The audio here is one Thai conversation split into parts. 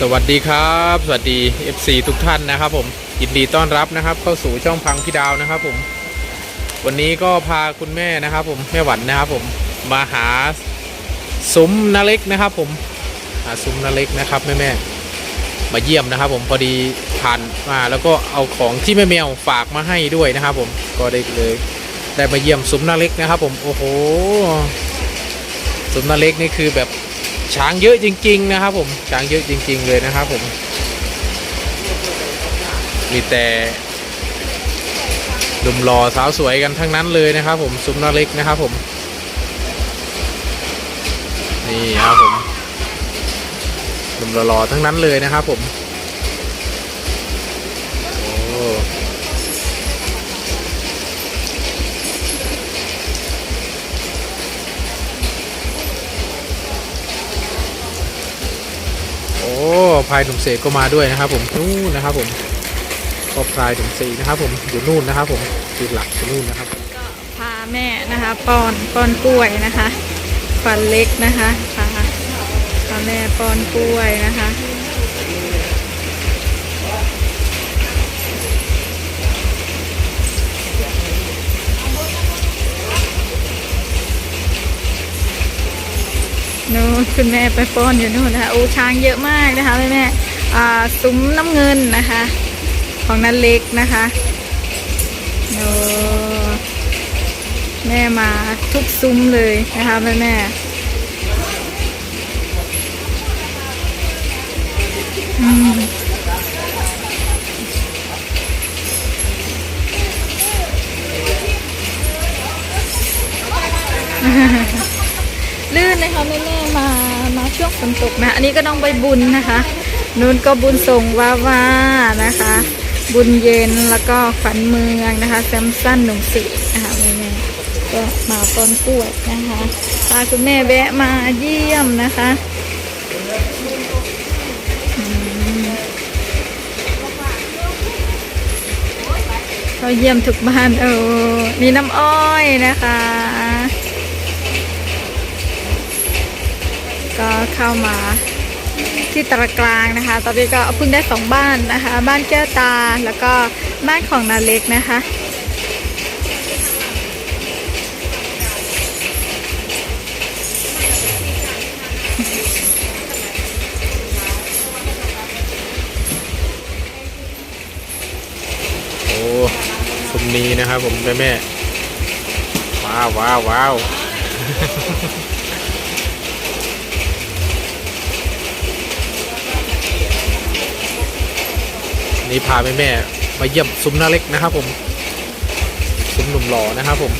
สวัสดีครับ สวัสดี FC ทุกท่านนะครับผมยินดีต้อนรับนะครับ เข้าสู่ช่องพังพี่ดาวนะครับผม วันนี้ก็พาคุณแม่นะครับผมแม่หวันนะครับผมมาหาซุ้มนาเล็กนะครับผมหาซุ้มนาเล็กนะครับแม่แม่ๆมาเยี่ยมนะครับ ผมพอดีผ่านมาแล้วก็เอาของที่แม่แมวฝากมาให้ด้วยนะครับผมก็ได้เลยได้มาเยี่ยมซุ้มนาเล็กนะครับ ผมโอ้โหซุ้มนาเล็กนี่คือแบบ ช้างเยอะจริง ๆ นะครับ ผมช้างเยอะจริง ๆ เลยนะครับผม มีแต่หนุ่มหล่อสาวสวยกันทั้งนั้นเลยนะครับ ผมซุ้มนาเล็กนะครับผม นี่ครับผมหนุ่มหล่อทั้งนั้นเลยนะครับผม พายหนุ่มเสกก็มาด้วยนะครับ ผมนู่นนะครับผมก็พายหนุ่มเสกนะครับ ผมอยู่นู่นนะครับ ผมจุดหลักอยู่นู่นนะครับก็พาแม่นะคะป้อนป้อนกล้วยนะคะฟันเล็กนะคะพาพาแม่ป้อนกล้วยนะคะ นู่นคุณแม่ไปป้อนอยู่นู่นนะคะโอ้ช้างเยอะมากนะคะแม่แม่ซุ้มน้ำเงินนะคะ ของนันเล็กนะคะโอ้แม่มาทุกซุ้มเลยนะคะแม่แม่อืม นเลยค่ะแม่แม่มามาช่วงฝนตกนะ อันนี้ก็ต้องไปบุญนะคะนู้นก็บุญส่งวาวานะคะ บุญเย็นแล้วก็ฝันเมืองนะคะแซมสันหนุ่มสินะคะแม่แม่ก็มาต้นกล้วยนะคะพาคุณแม่แวะมาเยี่ยมนะคะอืมก็เยี่ยมทุกบ้านเออมีน้ำอ้อยนะคะ เข้ามาที่ตระกลางนะคะ ตอนนี้ก็เพิ่งได้สองบ้านนะคะ บ้านแก้วตาแล้วก็บ้านของนาเล็กนะคะโอ้ซุ้มนี้นะครับผมแม่แม่ว้าวว้าวว้าว นี่พาแม่แม่มาเยี่ยมซุ้มนาเล็กนะครับผมซุ้มหนุ่มหล่อนะครับผม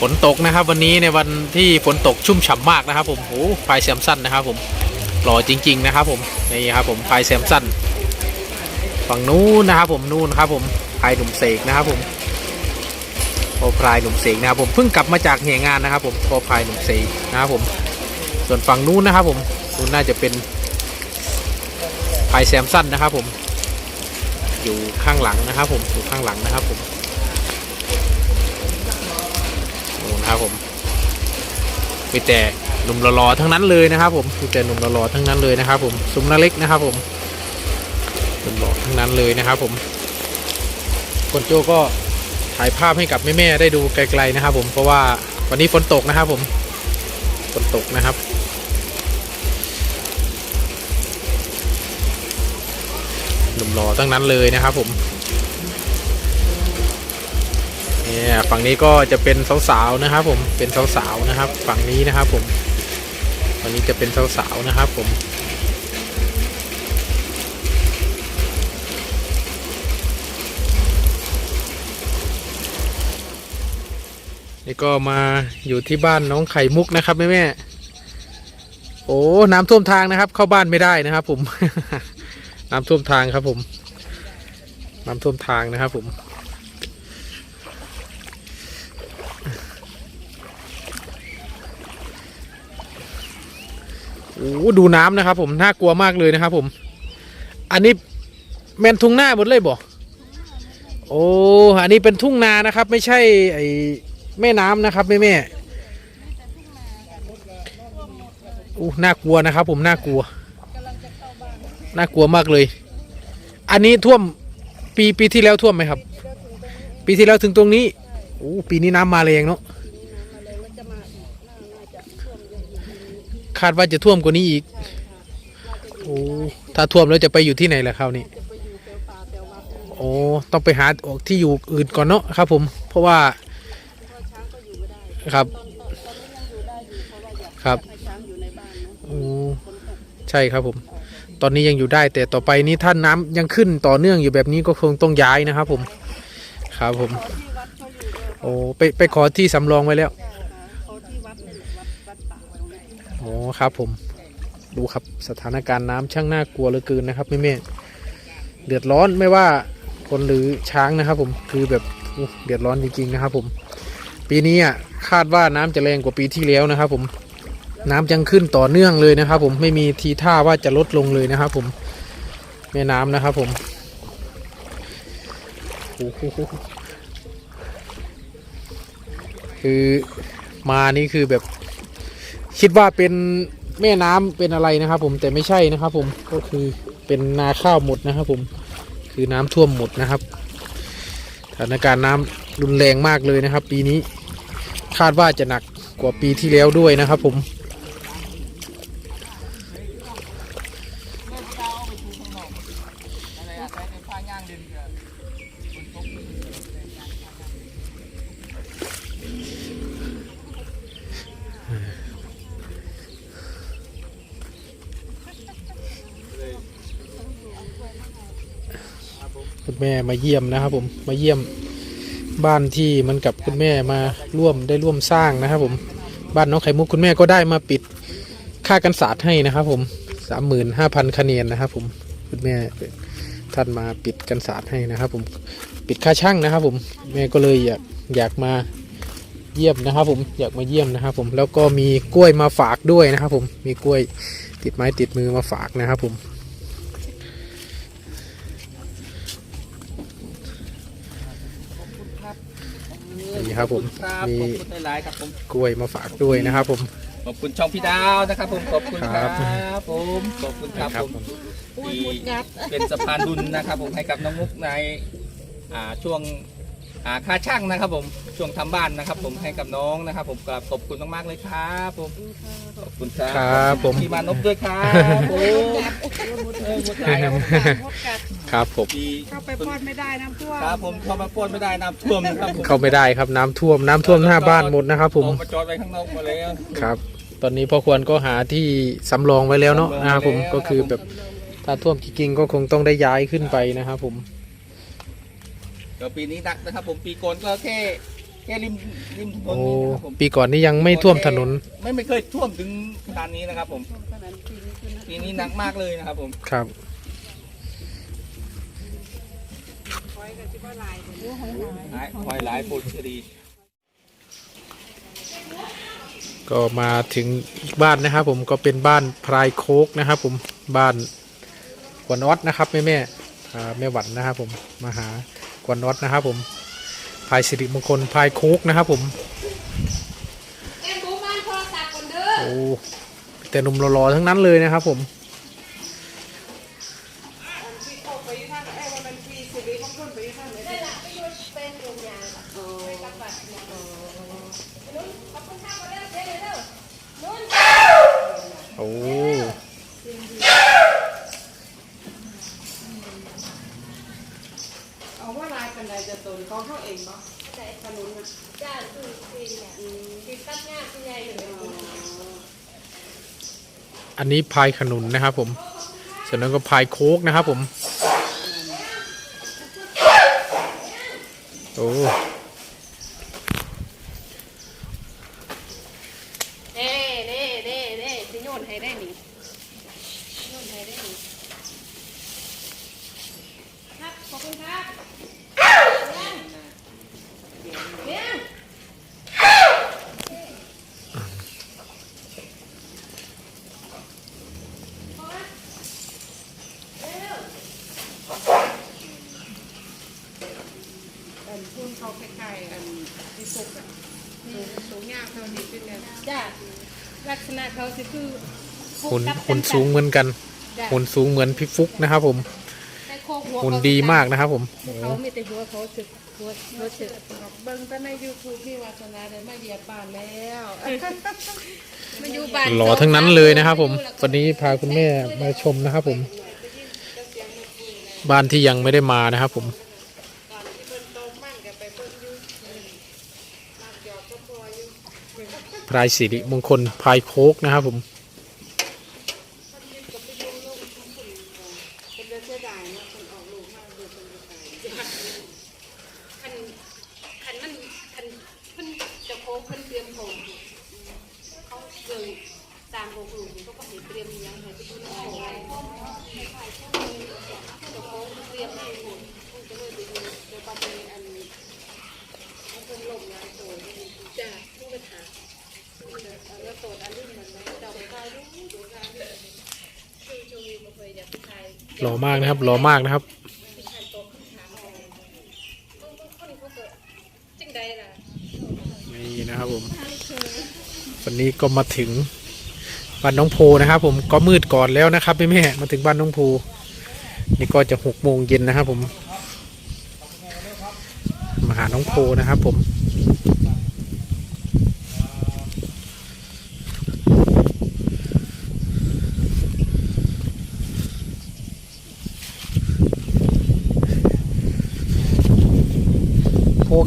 ฝนตกนะครับ วันนี้ในวันที่ฝนตกชุ่มฉ่ำมากนะครับ ผมโอ้พายแซมสั้นนะครับ ผมหล่อจริง ๆ นะครับ ผมนี่ครับผมพายแซมสั้นฝั่งนู้นนะครับ ผมนู่นครับ ผมพายหนุ่มเสกนะครับ ผม พอพายหนุ่มเสกนะครับผมเพิ่งกลับมาจากเหงานนะครับ ผมพอพายหนุ่มเสกนะครับผม ส่วนฝั่งนู้นนะครับผมนู้นน่าจะเป็นพายแซมสันนะครับ ผม อยู่ข้างหลังนะครับ ผมอยู่ข้างหลังนะครับผมนู่นครับผมมีแต่หนุ่มหล่อๆทั้งนั้นเลยนะครับผมมีแต่หนุ่มหล่อๆทั้งนั้นเลยนะครับ ผมซุ้มนาเล็กนะครับ ผมหนุ่มหล่อทั้งนั้นเลยนะครับ ผมคนโจก็ ถ่ายภาพให้กับแม่ๆได้ดูไกลๆนะครับ ผมเพราะว่าวันนี้ฝนตกนะครับ ผมฝนตกนะครับ หนุ่มหล่อทั้งนั้นเลยนะครับ ผมเนี่ยฝั่งนี้ก็จะเป็นสาวๆนะครับ ผมเป็นสาวๆนะครับ ฝั่งนี้นะครับ ผมฝั่งนี้จะเป็นสาวๆนะครับ ผม นี่ก็มาอยู่ที่บ้านน้องไข่มุกนะครับแม่แม่โอ้น้ำท่วมทางนะครับ เข้าบ้านไม่ได้นะครับ ผม น้ำท่วมทางครับ ผม น้ำท่วมทางนะครับ ผมโอ้ดูน้ำนะครับ ผมน่ากลัวมากเลยนะครับ ผม อันนี้แมนทุ่งหน้าหมดเลยบ่โอ้อันนี้เป็นทุ่งนานะครับ ไม่ใช่ไอ แม่น้ำนะครับแม่แม่อู้น่ากลัวนะครับ ผมน่ากลัวน่ากลัวมากเลย อันนี้ท่วมปีปีที่แล้วท่วมไหมครับ ปีที่แล้วถึงตรงนี้โอ้ปีนี้น้ำมาแรงเนาะคาดว่าจะท่วมกว่านี้อีกโอ้ถ้าท่วมแล้วจะไปอยู่ที่ไหนล่ะคราวนี้โอ้ต้องไปหาออกที่อยู่อื่นก่อนเนาะครับ ผม เพราะว่า ครับ ครับโอ้ใช่ครับผม ตอนนี้ยังอยู่ได้ แต่ต่อไปนี้ถ้าน้ำยังขึ้นต่อเนื่องอยู่แบบนี้ก็คงต้องย้ายนะครับ ผม ครับผม โอ้ไปไปขอที่สำรองไว้แล้วโอ้ครับผม ดูครับสถานการณ์น้ำช่างน่ากลัวเหลือเกินนะครับแม่แม่เดือดร้อนไม่ว่าคนหรือช้างนะครับ ผมคือแบบเดือดร้อนจริงๆนะครับ ผม ปีนี้อะคาดว่าน้ำจะแรงกว่าปีที่แล้วนะครับ ผมน้ำยังขึ้นต่อเนื่องเลยนะครับ ผมไม่มีทีท่าว่าจะลดลงเลยนะครับ ผมแม่น้ำนะครับ ผมคือมานี่คือแบบ คิดว่าเป็นแม่น้ำเป็นอะไรนะครับ ผมแต่ไม่ใช่นะครับ ผมก็คือเป็นนาข้าวหมดนะครับ ผมคือน้ำท่วมหมดนะครับสถานการณ์น้ำรุนแรงมากเลยนะครับ ปีนี้ คาดว่าจะหนักกว่าปีที่แล้วด้วยนะครับผม คุณแม่มาเยี่ยมนะครับผม มาเยี่ยม บ้านที่มันกับคุณแม่มาร่วมได้ร่วมสร้างนะครับ ผมบ้านน้องไข่มุกคุณแม่ก็ได้มาปิดค่ากันศาสตร์ให้นะครับ ผมสามหมื่นห้าพันคะแนนนะครับ ผมคุณแม่ท่านมาปิดกันศาสตร์ให้นะครับ ผมปิดค่าช่างนะครับ ผมแม่ก็เลยอยากอยากมาเยี่ยมนะครับ ผมอยากมาเยี่ยมนะครับ ผมแล้วก็มีกล้วยมาฝากด้วยนะครับ ผมมีกล้วยติดไม้ติดมือมาฝากนะครับ ผม นี่ครับผมครับมีขอบคุณหลายๆครับผม กล้วยมาฝากด้วยนะครับผม ขอบคุณช่องพี่ดาวนะครับผม ขอบคุณคครัรับ บผม ขอบคุณครับครับผมผม ที่เป็นสะพานบุญนะครับผมให้กับน้องมุกในอ่าช่วงอ่าค่าช่างนะครับผมช่วงทำบ้านนะครับ ผมให้กับน้องนะครับ ผมกราบขอบคุณมากๆเลยครับผมขอบคุณครับครับผมที่มานพด้วยครับผมเออหมดหลายครับ ครับผมดีเข้าไปพอดไม่ได้น้ำท่วมครับผมเข้ามาป้นไม่ได้น้ำท่วมนะครับผมเข้าไม่ได้ครับน้ำท่วมน้ำท่วมหน้าบ้านหมดนะครับ ผมออกมาจอดไว้ข้างนอกหมาแล้วครับ ตอนนี้พ่อควรก็หาที่สำรองไว้แล้วเนาะนะครับผมก็คือแบบถ้าท่วมจริงๆก็คงต้องได้ย้ายขึ้นไปนะครับผม เดี๋ยวปีนี้หนักนะครับ ผมปีก่อนก็แค่แค่ริมริมถนนโอ้นี่นะครับผมปีก่อนนี้ยังไม่ท่วมถนนไม่ไม่เคยท่วมถึงขนาดนี้นะครับ ผม ปีนี้หนักมากเลยนะครับ ผม ครับ หายหอยหลายปุดดีก็มาถึงอีกบ้านนะครับ ผมก็เป็นบ้านพรายโคกนะครับ ผมบ้านกวนออดนะครับแม่แม่ๆอ่าแม่หวันนะครับ ผมมาหากวนออดนะครับ ผมพายสิริมงคลพายโคกนะครับ ผมโอ้แต่หนุ่มรอๆทั้งนั้นเลยนะครับ ผม โอ้ เอาว่าลายกันใดจะตนเขาเข้าเองปะขนุนน่ะ จ้าคือคือเนี่ยคือตัดหน้าคือใหญ่อยู่เลย อันนี้พายขนุนนะครับผมส่วนนั้นก็พายโคกนะครับผม โอ้ เน่เน่เน่เน่สิโยนให้ได้นี่โยนให้ได้นี่ครับขอบคุณครับเลี้ยง อันพุ่นเขาคล้ายๆอันที่สุกอะ เขาสิเป็นแบบจ้าลักษณะ เขาสิคือหุ่นหุ่นสูงเหมือนกันจ้ะหุ่นสูงเหมือนพี่ฟุกนะครับ ผมแต่โคกหัวหุ่นดีมากนะครับ ผมโอ้โหเขามีแต่หัวเขาสึกหัวหัวสึกเบิ่งแต่ใน YouTube พี่วาสนาได้มาเหยียบบ้านแล้วมันอยู่บ้านหล่อทั้งนั้นเลยนะครับ ผมวันนี้พาคุณแม่มาชมนะครับ ผม บ้านที่ยังไม่ได้มานะครับ ผม พรายสิริมงคลพรายโคกนะครับผมคันคันมันคันเพิ่นจะโค้งเพิ่นเรียมผมเขาเกิดตามโคกลูกเขาก็เห็นเตรียมอิหยังให้ไปดูในโค้งจะโค้งเรียมให้หมดเพิ่นก็เลยไปดูเดี๋ยวก็ไปอันเพิ่นลงงา ล้อช่วงนี้บ่เคยอยากไปถ่ายหล่อมากนะครับหล่อมากนะครับนี่นะครับผมวันนี้ก็มาถึงบ้านน้องโพนะครับ ผมก็มืดก่อนแล้วนะครับแม่แม่มาถึงบ้านน้องโพนี่ก็จะหกโมงเย็นนะครับ ผมมาหาน้องโพนะครับ ผม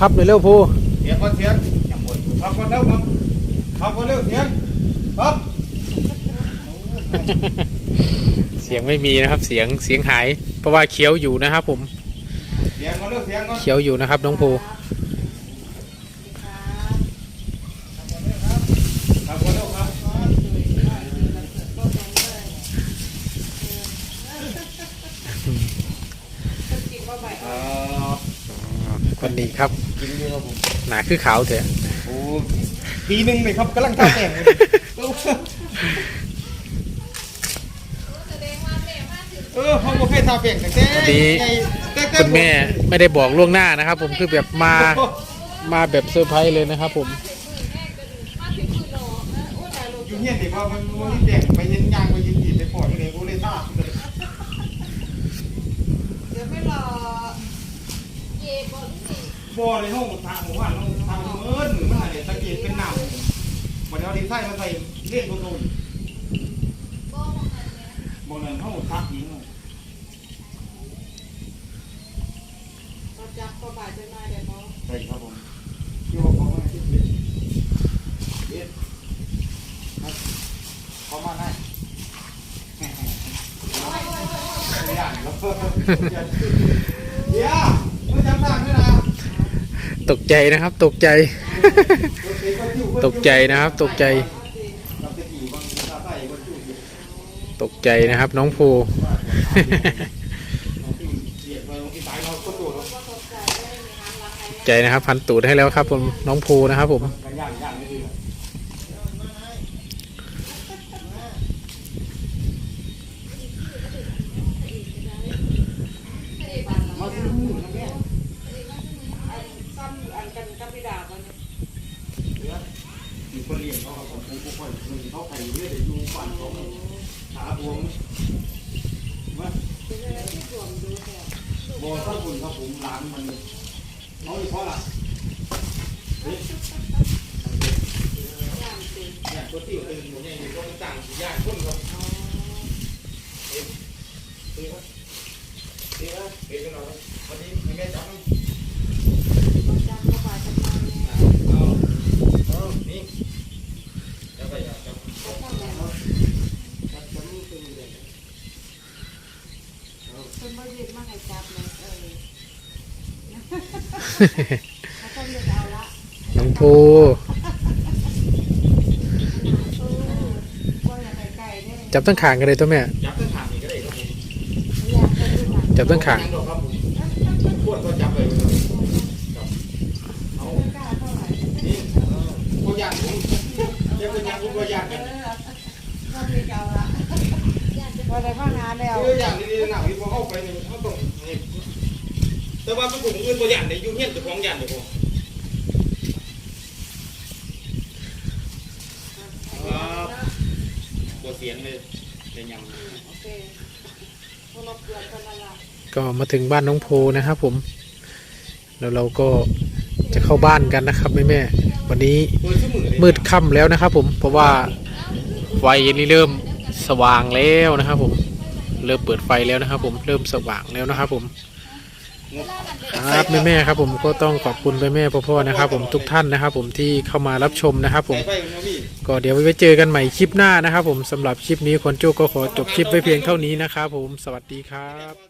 โพครับเร็วๆโพเสียงก่อนเสียงพับก่อนเร็วครับพับก่อนเร็วเสียงครับเสียงไม่มีนะครับ เสียงเสียงหาย เพราะว่าเคี้ยวอยู่นะครับผม เสียงก่อนเร็วเสียงก่อนเคี้ยวอยู่นะครับน้องภู พับก่อนเร็วครับเอ่อ คนนี้ครับ กินอยู่ ครับผมหนาคือขาวเถอะโอ้ปีหนึ่งเลยครับกำลังทาแต่งเลยเออเขาบอกให้ทาแป้งแต่แต่วันนี้แต่แต่คุณแม่ไม่ได้บอกล่วงหน้านะครับ ผมคือแบบมามาแบบเซอร์ไพรส์เลยนะครับผมอยู่เฮียนเด็กว่ามันมันแดงไปเห็นยางไปยินจีบไปปอดเลยกูเลยทาเดี๋ยวไม่รอ บ่อในห้องทางหมู่บ้านห้องทางเอิ้นหรือมันอะไรสังเกตเป็นน้ำวันนี้เอาดินใส่มาใส่เล่นโดนๆบ่อนั้นห้องทักยิงเราจับก็บายจะมาเดี๋ยวเขาใช่ครับผมที่บอกเขามาที่เด็ดเด็ดครับเขามาได้ไม่ได้แล้วเดี๋ยวไม่จำทางด้วยนะ ตกใจนะครับ ตกใจ ตกใจนะครับ ตกใจ ตกใจนะครับ น้องภูใจนะครับ พันตูดให้แล้วครับผมน้องภูนะครับผม กันย่างย่างไม่ดีมาซื้อหมูนะแม่ ซ้ ถ้าพี่ดาบมันมีคนเลี้ยงเขาครับผมผู้คนมึงเขาไปเรื่อยอยู่ฝันเขาขาบวมว่าบอสักคนครับผมร้านมันน้องอีกเพราะอะไรเนี่ยตัวติ้วเป็นหมูเนี่ยก็ต่างย่างคนครับเอ๊ะเอ๊ะเอ๊ะเอ๊ะกันหน่อยวันนี้ให้แม่จับ จับก็บ่ายจะมา เอาเอานี่จับไปจับจับ เป็นบริษัทมาให้จับเลยเออเขาต้องเลือกเอาละ น้องภูว่าอย่าไปไกลเนี่ยจับตั้งขางกันเลยตัวแม่ จับต้นขานี่ก็ได้ครับผมอยากเป็นลูกหลานจับตั้งขางยังดอกครับผมขวดก็จับเลยครับเอาไม่กล้าเท่าไหร่นี่เขาอยากผมเดี๋ยวเป็นอยากผมก็อยากกันก็มีเก่าละว่าได้มาหาแล้วเอออยากดีๆหนักที่พอเข้าไปนี่เขาต้องนี่ แต่ว่ามันผูกอื่นตัวอย่างในยูเนียนตัวของอย่างเดียวอครับบทเสียงเลยเป็นยังาก็มาถึงบ้านน้องโพนะครับผม แล้วเราก็จะเข้าบ้านกันนะครับแม่แม่วันนี้มืดค่ำแล้วนะครับผมเพราะว่าไฟนี่เริ่มสว่างแล้วนะครับผม เริ่มเปิดไฟแล้วนะครับผมเริ่มสว่างแล้วนะครับผม ครับแม่แม่ครับผมก็ต้องขอบคุณแม่แม่อพ่อๆนะครับ ผมทุกท่านนะครับ ผมที่เข้ามารับชมนะครับ ผมก็เดี๋ยวไว้เจอกันใหม่คลิปหน้านะครับ ผมสำหรับคลิปนี้คนโจ้ก็ขอจบคลิปไว้เพียงเท่านี้นะครับ ผมสวัสดีครับ